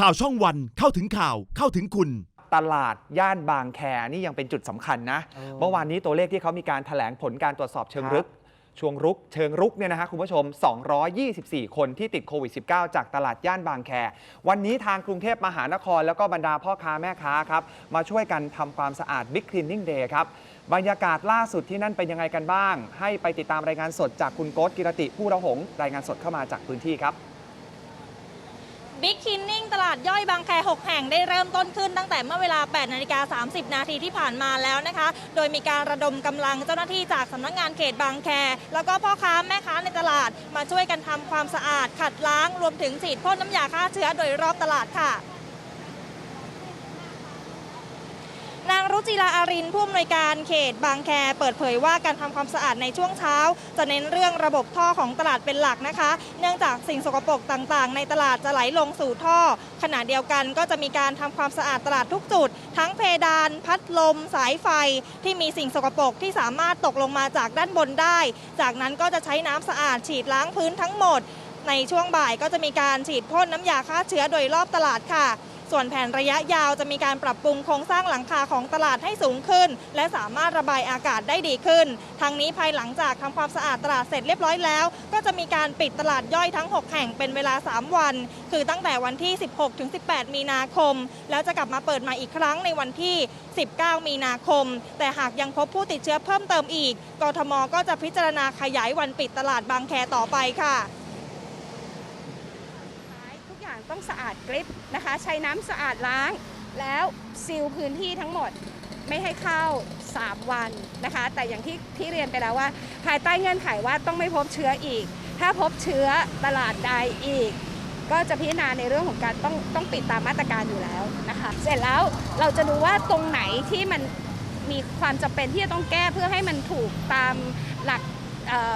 ข่าวช่องวันเข้าถึงข่าวเข้าถึงคุณ ตลาดย่านบางแคนี่ยังเป็นจุดสำคัญนะเมื่อวานนี้ตัวเลขที่เขามีการถแถลงผลการตรวจสอบเชิงรุกช่วงรุก เชิงรุกเนี่ยนะฮะคุณผู้ชม 224 คนที่ติดโควิด -19 จากตลาดย่านบางแค วันนี้ทางกรุงเทพมหานคร แล้วก็บรรดาพ่อค้าแม่ค้าครับ มาช่วยกันทำความสะอาด Big Cleaning Day ครับ บรรยากาศล่าสุดที่นั่นเป็นยังไงกันบ้าง ให้ไปติดตามรายงานสดจากคุณโกตกิรติผู้ระหง รายงานสดเข้ามาจากพื้นที่ครับ บิ๊กคินนิ่งตลาดย่อยบางแค 6 แห่งได้เริ่มต้นขึ้นตั้งแต่เมื่อเวลา 8 นาฬิกา 30 นาทีที่ผ่านมาแล้วนะคะ โดยมีการระดมกำลังเจ้าหน้าที่จากสำนักงานเขตบางแค แล้วก็พ่อค้าแม่ค้าในตลาดมาช่วยกันทำความสะอาดขัดล้างรวมถึงฉีดพ่นน้ำยาฆ่าเชื้อโดยรอบตลาดค่ะ นาง รุจิราอารินผู้อำนวยการเขตบางแคเปิดเผยว่าการทำความสะอาดในช่วงเช้า จะเน้นเรื่องระบบท่อของตลาดเป็นหลักนะคะ เนื่องจากสิ่งสกปรกต่างๆ ในตลาดจะไหลลงสู่ท่อ ขณะเดียวกันก็จะมีการทำความสะอาดตลาดทุกจุด ทั้งเพดาน พัดลม สายไฟ ที่มีสิ่งสกปรกที่สามารถตกลงมาจากด้านบนได้ จากนั้นก็จะใช้น้ำสะอาดฉีดล้างพื้นทั้งหมด ในช่วงบ่ายก็จะมีการฉีดพ่นน้ำยาฆ่าเชื้อโดยรอบตลาดค่ะ ส่วนแผนระยะยาวจะมีการปรับปรุงโครงสร้างหลังคาของตลาดให้สูงขึ้น และสามารถระบายอากาศได้ดีขึ้น ทั้งนี้ภายหลังจากทำความสะอาดตลาดเสร็จเรียบร้อยแล้ว ก็จะมีการปิดตลาดย่อยทั้ง 6 แห่งเป็นเวลา 3 วัน คือตั้งแต่วันที่ 16ถึง18 มีนาคม แล้วจะกลับมาเปิดใหม่อีกครั้งในวันที่ 19 มีนาคม แต่หากยังพบผู้ติดเชื้อเพิ่มเติมอีก กทมก็จะพิจารณาขยายวันปิดตลาดบางแคต่อไปค่ะ ต้องสะอาดกริบนะคะ ใช้น้ำสะอาดล้าง แล้วซีลพื้นที่ทั้งหมดไม่ให้เข้า 3 วันนะคะ แต่อย่างที่ที่เรียนไปแล้วว่า ภายใต้เงื่อนไขว่าต้องไม่พบเชื้ออีก ถ้าพบเชื้อตลาดใดอีก ก็จะพิจารณาในเรื่องของการต้องต้องปิดตามมาตรการอยู่แล้วนะคะ เสร็จแล้วเราจะดูว่าตรงไหนที่มันมีความจำเป็นที่จะต้องแก้เพื่อให้มันถูกตามหลัก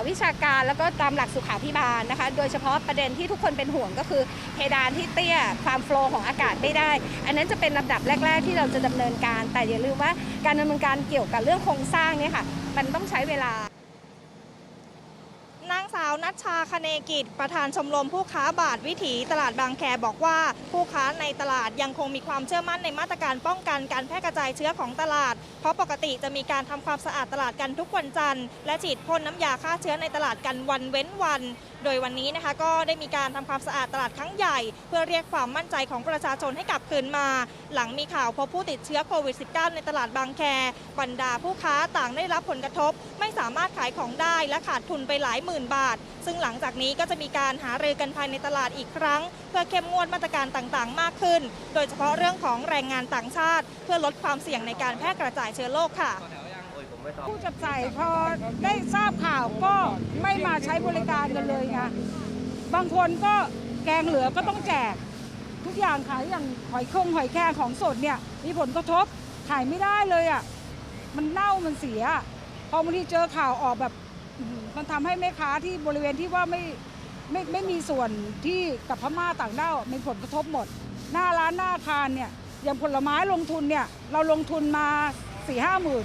วิชาการแล้วก็ตามหลักสุขาพิบาลนะคะ โดยเฉพาะประเด็นที่ทุกคนเป็นห่วงก็คือเพดานที่เตี้ยความโฟล์ของอากาศไม่ได้ อันนั้นจะเป็นลำดับแรก ๆ ที่เราจะดำเนินการ แต่อย่าลืมว่าการดำเนินการเกี่ยวกับเรื่องโครงสร้างเนี่ยค่ะ มันต้องใช้เวลา นัชชาคเนกิจ ประธานชมรมผู้ค้าบาทวิถีตลาดบางแคบอกว่า ผู้ค้าในตลาดยังคงมีความเชื่อมั่นในมาตรการป้องกันการแพร่กระจายเชื้อของตลาด เพราะปกติจะมีการทำความสะอาดตลาดกันทุกวันจันทร์และฉีดพ่นน้ำยาฆ่าเชื้อในตลาดกันวันเว้นวันโดยวันนี้นะคะก็ได้มีการทำความสะอาดตลาดครั้งใหญ่ เพื่อเรียกความมั่นใจของประชาชนให้กลับคืนมา หลังมีข่าวพบผู้ติดเชื้อโควิด -19 ในตลาดบางแคบรรดาผู้ค้าต่างได้รับผลกระทบ ไม่สามารถขายของได้และขาดทุนไปหลายหมื่นบาท ซึ่งหลังจากนี้ก็จะมีการหารือกันภายในตลาดอีกครั้ง เพื่อเข้มงวดมาตรการต่างๆ มากขึ้น โดยเฉพาะเรื่องของแรงงานต่างชาติ เพื่อลดความเสี่ยงในการแพร่กระจายเชื้อโรคค่ะ ผู้จับจ่ายพอได้ทราบข่าวก็ไม่มาใช้บริการกันเลยไงบางคนก็แกงเหลือก็ต้องแจก ทุกอย่างขายอย่างหอยคงหอยแครงของสดเนี่ยมีผลกระทบขายไม่ได้เลยอะมันเน่ามันเสีย พอบางทีเจอข่าวออกแบบมันทำให้แม่ค้าที่บริเวณที่ว่าไม่ไม่ไม่มีส่วนที่กับพม่าต่างด้าวมีผลกระทบหมด หน้าร้านหน้าคารเนี่ยอย่างผลไม้ลงทุนเนี่ยเราลงทุนมาสี่ห้าหมื่น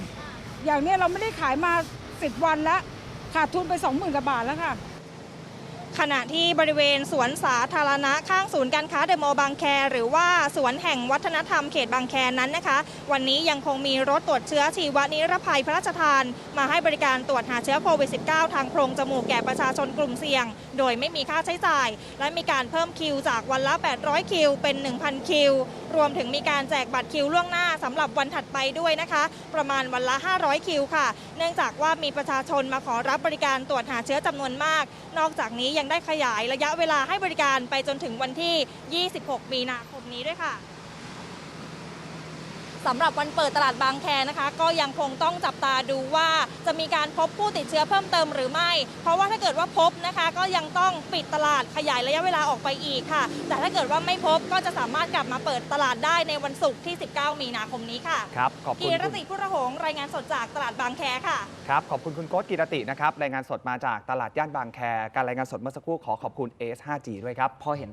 อย่างเนี้ยเราไม่ได้ขายมาสิบวันแล้วขาดทุนไปสองหมื่นกว่าบาทแล้วค่ะ ขณะที่บริเวณสวนสาธารณะข้างศูนย์การค้าเดอะมอลล์บางแค หรือว่าสวนแห่งวัฒนธรรมเขตบางแคนั้นนะคะ วันนี้ยังคงมีรถตรวจเชื้อชีวนิรภัยพระราชทาน มาให้บริการตรวจหาเชื้อโควิด -19 ทางโพรงจมูกแก่ประชาชนกลุ่มเสี่ยง โดยไม่มีค่าใช้จ่าย และมีการเพิ่มคิวจากวันละ 800 คิว เป็น 1,000 คิว รวมถึงมีการแจกบัตรคิวล่วงหน้าสำหรับวันถัดไปด้วยนะคะ ประมาณวันละ 500 คิวค่ะ เนื่องจากว่ามีประชาชนมาขอรับบริการตรวจหาเชื้อจำนวนมาก นอกจากนี้ยังได้ขยายระยะเวลาให้บริการไปจนถึงวันที่ 26 มีนาคมนี้ด้วยค่ะ สำหรับวันเปิดตลาดบางแคนะคะ ก็ยังคงต้องจับตาดูว่าจะมีการพบผู้ติดเชื้อเพิ่มเติมหรือไม่ เพราะว่าถ้าเกิดว่าพบนะคะ ก็ยังต้องปิดตลาดขยายระยะเวลาออกไปอีกค่ะ แต่ถ้าเกิดว่าไม่พบก็จะสามารถกลับมาเปิดตลาดได้ในวันศุกร์ที่ 19 มีนาคมนี้ค่ะครับขอบคุกีณรคุณติพุทธหงษ์รายงานสดจากตลาดบางแคค่ะครับขอบคุณคุณโกตกิรตินะครับรายงานสดมาจากตลาดย่านบางแค การรายงานสดเมื่อสักครู่ขอขอบคุณ AS 5G ด้วยครับพอเห็น